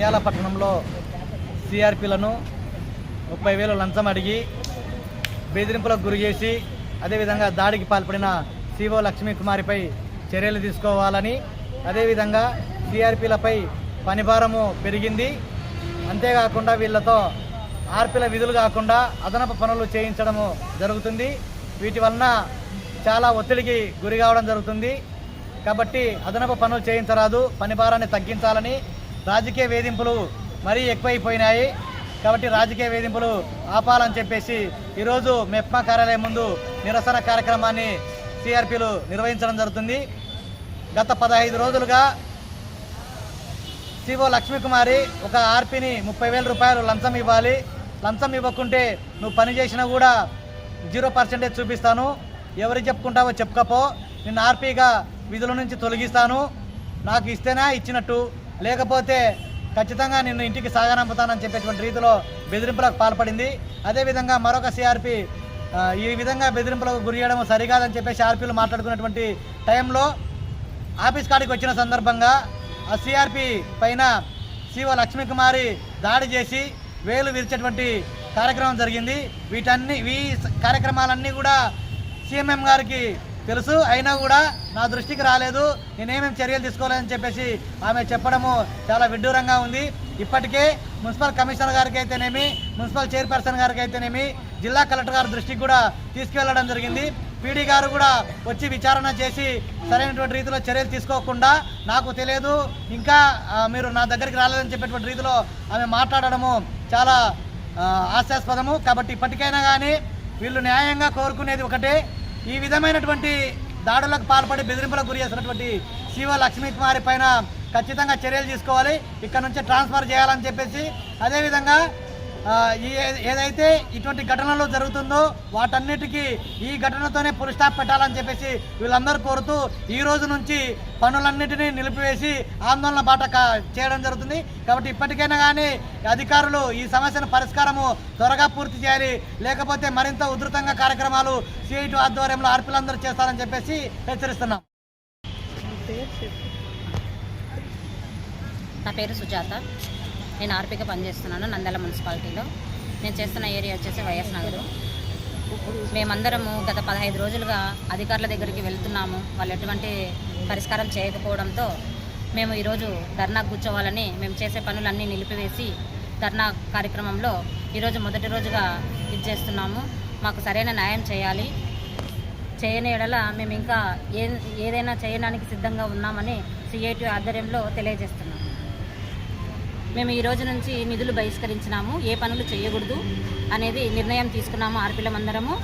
నంద్యాల పట్టణంలో సిఆర్పీలను ముప్పై వేలు లంచం అడిగి బెదిరింపులకు గురి చేసి అదేవిధంగా దాడికి పాల్పడిన సిఓ లక్ష్మీ కుమారిపై చర్యలు తీసుకోవాలని అదేవిధంగా సిఆర్పీలపై పనిభారము పెరిగింది. అంతేకాకుండా వీళ్ళతో ఆర్పీల విధులు కాకుండా అదనపు పనులు చేయించడము జరుగుతుంది. వీటి వలన చాలా ఒత్తిడికి గురి కావడం జరుగుతుంది. కాబట్టి అదనపు పనులు చేయించరాదు పని భారాన్ని తగ్గించాలని రాజకీయ వేధింపులు మరీ ఎక్కువైపోయినాయి. కాబట్టి రాజకీయ వేధింపులు ఆపాలని చెప్పేసి ఈరోజు మెప్మా కార్యాలయం ముందు నిరసన కార్యక్రమాన్ని సిఆర్పీలు నిర్వహించడం జరుగుతుంది. గత పదహైదు రోజులుగా సిఓ లక్ష్మీకుమారి ఒక ఆర్పీని ముప్పై వేల రూపాయలు లంచం ఇవ్వాలి. లంచం ఇవ్వకుంటే నువ్వు పని చేసినా కూడా జీరో పర్సెంటేజ్ చూపిస్తాను. ఎవరికి చెప్పుకుంటావో చెప్పుకపో. నిన్ను ఆర్పీగా విధుల నుంచి తొలగిస్తాను. నాకు ఇస్తేనా ఇచ్చినట్టు? లేకపోతే ఖచ్చితంగా నిన్ను ఇంటికి సాగనంపుతానని చెప్పేటువంటి రీతిలో బెదిరింపులకు పాల్పడింది. అదేవిధంగా మరొక సిఆర్పి ఈ విధంగా బెదిరింపులకు గురి చేయడం సరికాదని చెప్పేసి ఆర్పీలు మాట్లాడుకున్నటువంటి టైంలో ఆఫీస్ కాడికి వచ్చిన సందర్భంగా ఆ సిఆర్పి పైన సిఓ లక్ష్మీకుమారి దాడి చేసి వేలు విరిచేటువంటి కార్యక్రమం జరిగింది. వీటన్ని ఈ కార్యక్రమాలన్నీ కూడా సీఎంఎం గారికి తెలుసు అయినా కూడా నా దృష్టికి రాలేదు. నేనేమేమి చర్యలు తీసుకోలేదని చెప్పేసి ఆమె చెప్పడము చాలా విడ్డూరంగా ఉంది. ఇప్పటికే మున్సిపల్ కమిషనర్ గారికి అయితేనేమి మున్సిపల్ చైర్పర్సన్ గారికి అయితేనేమి జిల్లా కలెక్టర్ గారి దృష్టికి కూడా తీసుకువెళ్ళడం జరిగింది. పీడీ గారు కూడా వచ్చి విచారణ చేసి సరైనటువంటి రీతిలో చర్యలు తీసుకోకుండా నాకు తెలియదు ఇంకా మీరు నా దగ్గరికి రాలేదని చెప్పేటువంటి రీతిలో ఆమె మాట్లాడడము చాలా హాస్యాస్పదము. కాబట్టి ఇప్పటికైనా కానీ వీళ్ళు న్యాయంగా కోరుకునేది ఒకటే. ఈ విధమైనటువంటి దాడులకు పాల్పడి బెదిరింపులకు గురి చేసినటువంటి శివ లక్ష్మీ కుమారి పైన ఖచ్చితంగా చర్యలు తీసుకోవాలి. ఇక్కడ నుంచి ట్రాన్స్ఫర్ చేయాలని చెప్పేసి అదేవిధంగా ఏదైతే ఇటువంటి ఘటనలు జరుగుతుందో వాటన్నిటికీ ఈ ఘటనతోనే పులి స్టాప్ పెట్టాలని చెప్పేసి వీళ్ళందరూ కోరుతూ ఈ రోజు నుంచి పనులన్నిటినీ నిలిపివేసి ఆందోళన బాట కా- చేయడం జరుగుతుంది. కాబట్టి ఇప్పటికైనా కానీ అధికారులు ఈ సమస్యను పరిష్కారము త్వరగా పూర్తి చేయాలి. లేకపోతే మరింత ఉధృతంగా కార్యక్రమాలు సిఐటి ఆధ్వర్యంలో ఆర్పీలందరూ చేస్తారని చెప్పేసి హెచ్చరిస్తున్నాం. నా పేరు సుజాత. నేను ఆర్పీగా పనిచేస్తున్నాను నంద్యాల మున్సిపాలిటీలో. నేను చేస్తున్న ఏరియా వచ్చేసి వైఎస్ నగరు. మేమందరము గత పదహైదు రోజులుగా అధికారుల దగ్గరికి వెళ్తున్నాము. వాళ్ళు ఎటువంటి పరిష్కారం చేయకపోవడంతో మేము ఈరోజు ధర్నా కూర్చోవాలని మేము చేసే పనులన్నీ నిలిపివేసి ధర్నా కార్యక్రమంలో ఈరోజు మొదటి రోజుగా ఇది చేస్తున్నాము. మాకు సరైన న్యాయం చేయాలి. చేయని ఎడల మేము ఇంకా ఏ ఏదైనా చేయడానికి సిద్ధంగా ఉన్నామని సిఐటి ఆధ్వర్యంలో తెలియజేస్తున్నాము. మేము ఈ రోజు నుంచి నిధులు బహిష్కరించినాము. ఏ పనులు చేయకూడదు అనేది నిర్ణయం తీసుకున్నాము ఆడపిల్లమందరము